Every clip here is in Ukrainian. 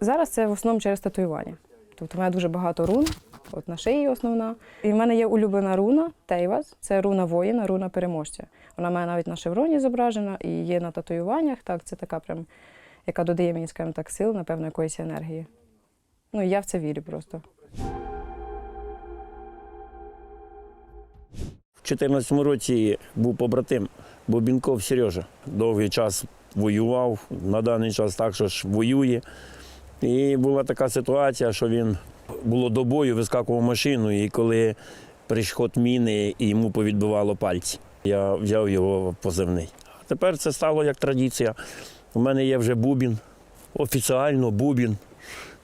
Зараз це в основному через татуювання. Тобто в мене дуже багато рун, от на шиї основна. І в мене є улюблена руна Тейвас, це руна воїна, руна переможця. Вона в мене навіть на шевроні зображена і є на татуюваннях. Так, це така прям, яка додає мені, скажімо так, сил, напевно, якоїсь енергії. Ну, я в це вірю просто. В 2014 році був побратим Бобінков Сережа. Довгий час воював, на даний час також воює. І була така ситуація, що він було до бою, вискакував машину, і коли прийшов міни, і йому повідбивало пальці. Я взяв його позивний. Тепер це стало як традиція. У мене є вже бубін, офіціально бубін.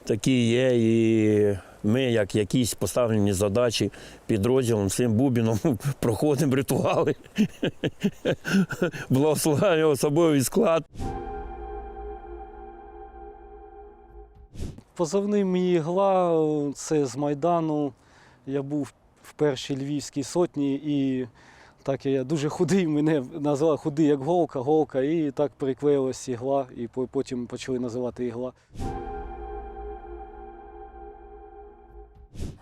Такі є, і ми, як якісь поставлені задачі підрозділом цим бубіном проходимо ритуали, благословляємо особовий склад. Позивний мій ігла це з Майдану. Я був в першій львівській сотні, і так я дуже худий, мене назвали худий як голка, голка, і так приклеїлась ігла, і потім почали називати ігла.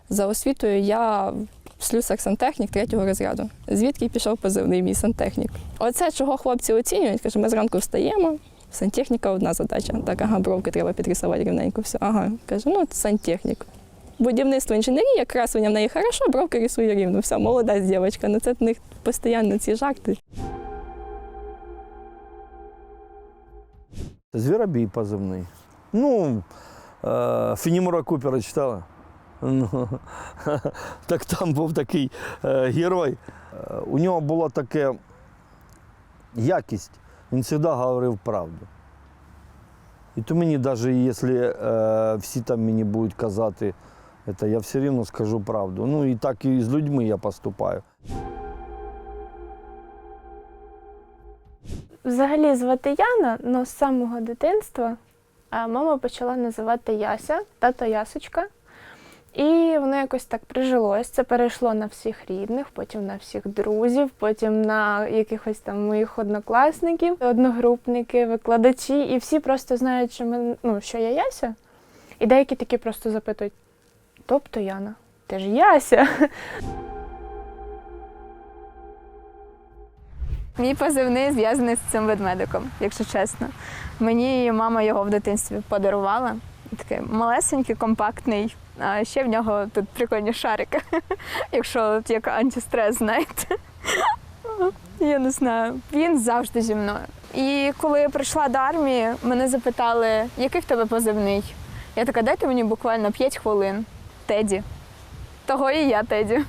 За освітою я слюсар сантехнік третього розряду. Звідки пішов позивний мій сантехнік. Оце, чого хлопці оцінюють, каже, ми зранку встаємо. Сантехніка одна задача. Так, ага, бровки треба підрисувати рівненько. Все. Ага. Кажу, ну сантехнік. Будівництво інженерія, красування в неї хорошо, бровки рисує рівно. Все, молодець дівчинка. Ну це в них постійно ці жарти. Зверобій позивний. Ну, е, Фінімора Купера читала. Ну, так там був такий е, герой. Е, у нього була така якість, він завжди говорив правду. І то мені, навіть якщо е, всі там мені будуть казати, це, я все рівно скажу правду. Ну і так і з людьми я поступаю. Взагалі звати Яна, але з самого дитинства мама почала називати Яся, тато Ясочка. І воно якось так прижилось. Це перейшло на всіх рідних, потім на всіх друзів, потім на якихось там моїх однокласників, одногрупники, викладачі. І всі просто знають, що ми, ну, що я Яся. І деякі такі просто запитують: тобто Яна, ти ж Яся. Мій позивний зв'язаний з цим ведмедиком, якщо чесно. Мені мама його в дитинстві подарувала. Такий малесенький, компактний. А ще в нього тут прикольні шарики, якщо як антистрес, знаєте. Я не знаю. Він завжди зі мною. І коли я прийшла до армії, мене запитали, який в тебе позивний. Я така, дайте мені буквально 5 хвилин. Теді. Того і я Теді.